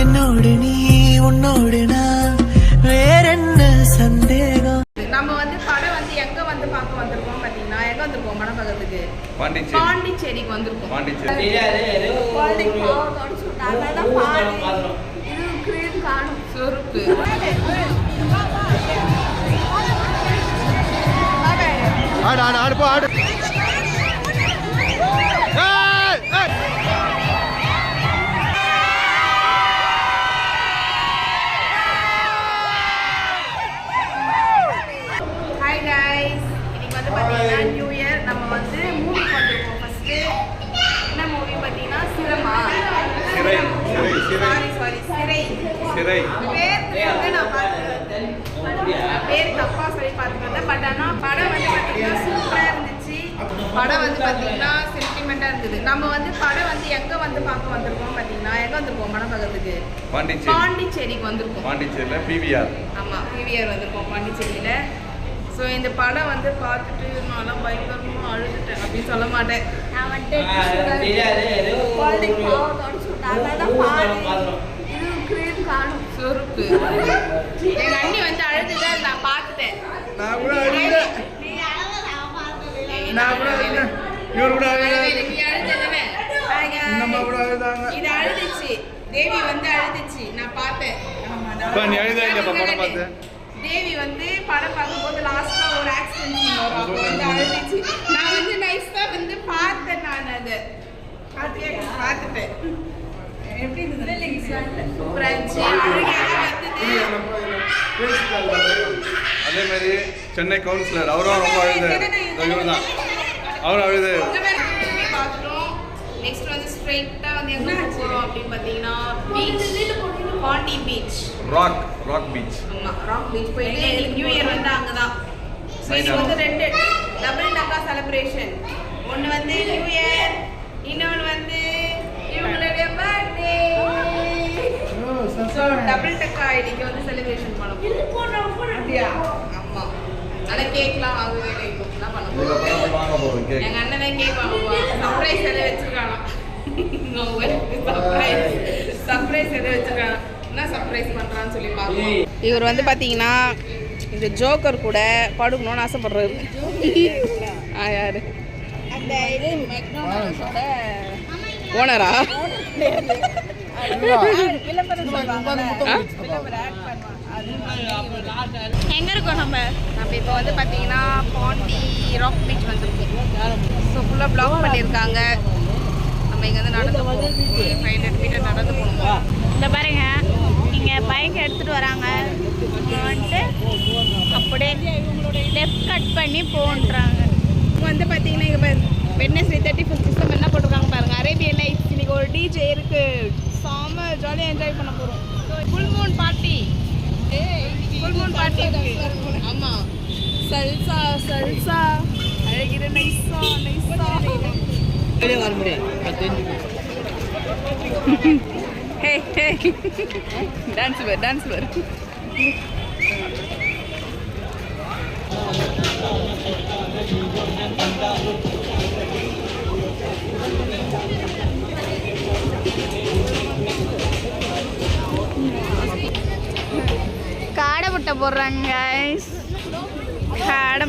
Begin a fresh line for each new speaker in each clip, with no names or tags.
என்னோடு நீ உன்னோடு நான். வேறென்ன சந்தேகம்?
நம்ம வந்து படம் வந்து எங்க வந்து பார்க்க வந்திருக்கோம் பாத்தீங்கன்னா எங்க வந்திருக்கோம் படம் பார்க்கறதுக்கு?
பாண்டிச்சேரி.
பாண்டிச்சேரிக்கு வந்திருக்கோம்.
பாண்டிச்சேரி.
சொருப்பு.
ஆடு ஆடு ஆடு போ ஆடு.
சிறை, சிறை, சிறை.
சாரி சாரி சிறை.
சிறை.
பேர் வந்து நான் பார்த்தேன் பேர் தப்பா சொல்லி பார்த்துட்டு வந்தேன் பட் ஆனால் படம் வந்து பார்த்தீங்கன்னா சூப்பராக இருந்துச்சு. படம் வந்து பார்த்தீங்கன்னா சென்டிமெண்ட்டாக இருந்தது. நம்ம வந்து படம் வந்து எங்கே வந்து பார்க்க வந்திருக்கோம் பார்த்தீங்கன்னா எங்கே வந்திருக்கோம் படம் பார்க்கறதுக்கு?
பாண்டிச்சேரி.
பாண்டிச்சேரிக்கு வந்திருக்கோம்.
பாண்டிச்சேரியில் பிவிஆர்.
ஆமாம் பிவிஆர் வந்திருக்கோம் பாண்டிச்சேரியில். ஸோ இந்த படம் வந்து பார்த்துட்டு நான்லாம் பயங்கரமாக அழுதுட்டேன். அப்படின்னு சொல்ல மாட்டேன். நான் வந்துட்டு அதான் சொருப்பு எங்க அண்ணி வந்து அழுதுதான் நான் பார்த்துட்டேன்
நான் கூட அழுதேன். நான் கூட அழுதேன். இவர் கூட அழுதாங்க.
இது அழுதுச்சு தேவி வந்து அழுதுச்சு நான் பார்த்தேன் நான்
நீ அழுதா படம்
தேவி வந்து படம் பார்க்கும்போது லாஸ்டா ஒரு ஆக்சிடென்ட் வரும் அப்போ வந்து அழுதுச்சு நான் வந்து நைஸா வந்து பார்த்தேன் நான் அதை பார்த்துட்டேன் எப்படி இருந்தது? வந்தது
அதே மாதிரி சென்னை கவுன்சிலர் அவரும் ரொம்ப அழுது இவர் தான் அவரும் அழுது
நெக்ஸ்ட் வந்து ஸ்ட்ரைட்டா வந்து எங்க போறோம் அப்படின்னு பாத்தீங்கன்னா beach Pondy beach
rock rock beach
ஆமா ராக் பீச் போயிட்டு எங்களுக்கு நியூ இயர் வந்து அங்கதான். So, இது. வந்து ரெண்டு டபுள் டக்கா செலிப்ரேஷன் ஒன்னு வந்து நியூ இயர் இன்னொன்னு வந்து கேக்லாம் வாங்குவே என்ன பண்ண போறோம்.
வாங்க
எங்க அண்ணன் கேக் வாங்குவா சர்ப்ரைஸ் எதை வச்சிருக்கானா சர்ப்ரைஸ் சர்ப்ரைஸ் எதை வச்சிருக்கானா என்ன சர்ப்ரைஸ் பண்றான்னு சொல்லி பார்ப்போம். இவர் வந்து பாத்தீங்கன்னா இந்த ஜோக்கர் கூட படுக்கணும்னு ஆசைப்படுறாரு. ஆ யாரு? அந்த இது மெக்டோனல்ஸோட ஓனரா எங்க இருக்கோம் நம்ம? நம்ம இப்போ வந்து பாத்தீங்கன்னா பாண்டி ராக் பீச் வந்திருக்கோம் ஸோ ஃபுல்லாக பிளாக் பண்ணியிருக்காங்க. நம்ம இங்க வந்து நடந்து போகணும் ஃபைவ் ஹண்ட்ரட் மீட்டர் நடந்து போகணும்.
இந்த பாருங்க இங்க பைக் எடுத்துட்டு வராங்க. வந்துட்டு அப்படியே லெஃப்ட் கட் பண்ணி போன்றாங்க
இப்போ வந்து பார்த்தீங்கன்னா இங்கே வெட்னஸ்டே தேர்ட்டி ஃபஸ்ட் சிஸ்டம் என்ன போட்டிருக்காங்க பாருங்க. அரேபியன் லைட்ஸ் இன்னைக்கு ஒரு டிஜே இருக்கு. செம்ம ஜாலியாக என்ஜாய் பண்ண போகிறோம் ஃபுல் மூன் பார்ட்டி பார்ட்டி இருக்கு ஆமாம் சல்சா சல்சா. அழகிற நைஸா நைஸா. ஹே ஹே டான்ஸ் வர் டான்ஸ் வர்
காடை முட்டை போடுறாங்க guys. காடை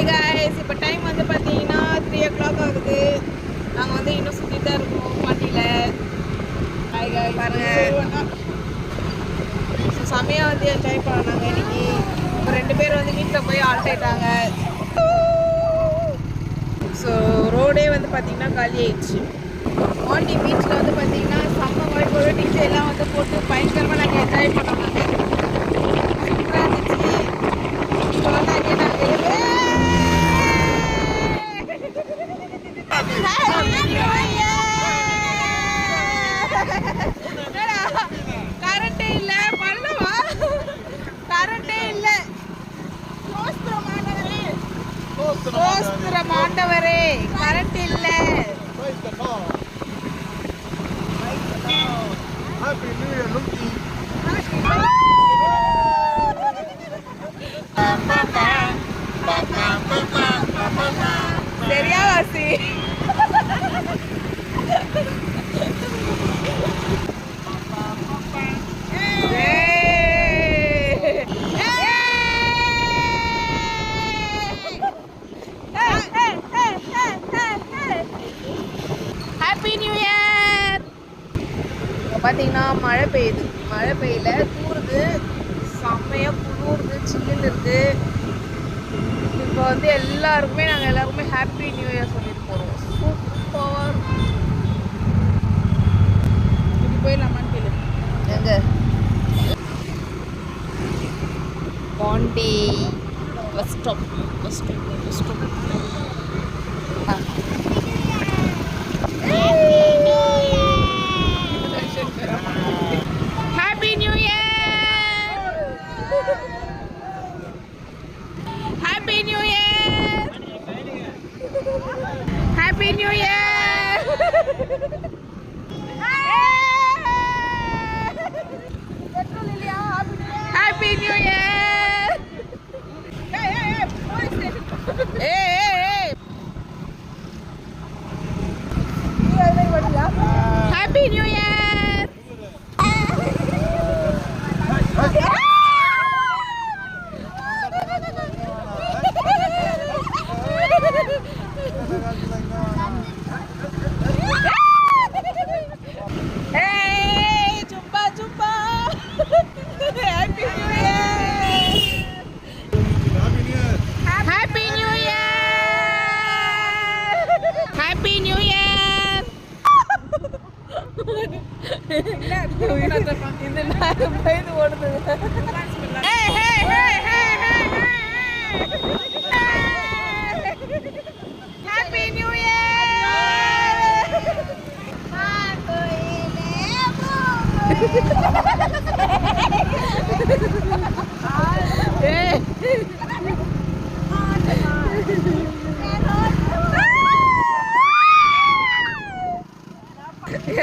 ஹாய் காய்ஸ் இப்போ டைம் வந்து பார்த்தீங்கன்னா த்ரீ ஓ கிளாக் ஆகுது. நாங்கள் வந்து இன்னும் சுற்றி தான் இருக்கோம் பாட்டியில் ஹாய் காய் பாருங்க. ஸோ செம்மையாக வந்து என்ஜாய் பண்ணாங்க இன்னைக்கு. இப்போ ரெண்டு பேர் வந்து வீட்டில் போய் ஆல்ட் ஆயிட்டாங்க ஸோ ரோடே வந்து பார்த்தீங்கன்னா காலி ஆயிடுச்சு. மாண்டி பீச்சில் வந்து பார்த்தீங்கன்னா செம்ம வாய்ப்பு டிஜே எல்லாம் வந்து போட்டு பயங்கரமாக நாங்கள் என்ஜாய் பண்ணோம் நாங்கள் சூப்பராக இருந்துச்சு இப்போ வந்து அங்கே கரண்டே இல்ல பண்ணவா கரண்டே இல்ல சோஸ்திரம் ஆண்டவரே கரண்ட் இல்ல.
Happy New Year, Lucky.
சரியா வாசி ஹாப்பி நியூ இயர் பார்த்தீங்கன்னா மழை பெய்யுது. மழை பெய்யல. தூறுது செம்மையாக குளிருது. சில்லுன்னு இருக்குது இப்போ வந்து எல்லாருக்குமே நாங்கள் எல்லாருக்குமே ஹாப்பி நியூ இயர் சொல்லிட்டு போகிறோம் சூப்பர் இப்படி போயிடலாமான்னு கேளு. எங்க? Pondy bus stop bus stop bus stop happy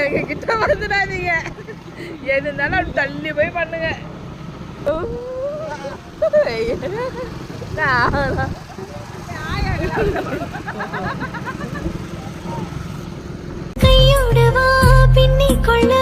எங்ககிட்ட வந்துடாதீங்க. எது இருந்தாலும் தள்ளி போய் பண்ணுங்க. நான்
கையோடு பின்னிக் கொள்ள.